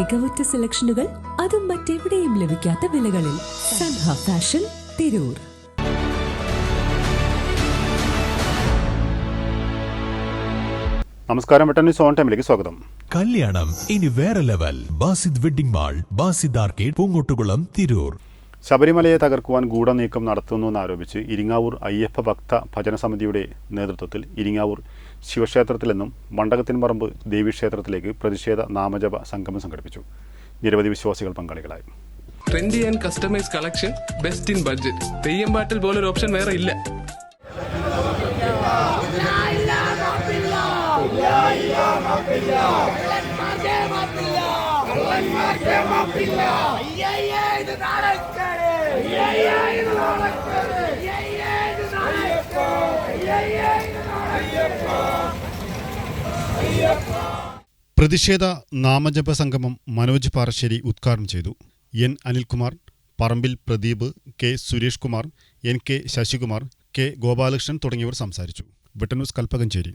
മികവുറ്റ സെലക്ഷനുകൾ അതും മറ്റെവിടെയും ലഭിക്കാത്ത വിലകളിൽ സൻഹ ഫാഷൻ തിരൂർ. നമസ്കാരം വെട്ടന്യൂസ് സോൺ ടൈമിലേക്ക് സ്വാഗതം. കല്യാണം ഇനി വേറെ level. Basid wedding mall Basid arcade Poongottukulam Tirur. ശബരിമലയെ തകർക്കുവാൻ ഗൂഢനീക്കം നടത്തുന്നുവെന്നാരോപിച്ച് ഇരിങ്ങാവൂർ അയ്യപ്പ ഭക്ത ഭജന സമിതിയുടെ നേതൃത്വത്തിൽ ഇരിങ്ങാവൂർ ശിവക്ഷേത്രത്തിലെന്നും മണ്ഡകത്തിൻപറമ്പ് ദേവീക്ഷേത്രത്തിലേക്ക് പ്രതിഷേധ നാമജപ സംഗമം സംഘടിപ്പിച്ചു. നിരവധി വിശ്വാസികൾ പങ്കാളികളായി. Trendy and customise collection best in budget Theyyam പാട്ടിൽ പോലൊരു ഓപ്ഷൻ വേറെ ഇല്ല. പ്രതിഷേധ നാമജപ സംഗമം മനോജ് പാറശ്ശേരി ഉദ്ഘാടനം ചെയ്തു. N Anilkumar Parambil Pradeep K Suresh Kumar N K Sasikumar K Gopalakrishnan തുടങ്ങിയവർ സംസാരിച്ചു. വെട്ടന്യൂസ് കൽപ്പകഞ്ചേരി.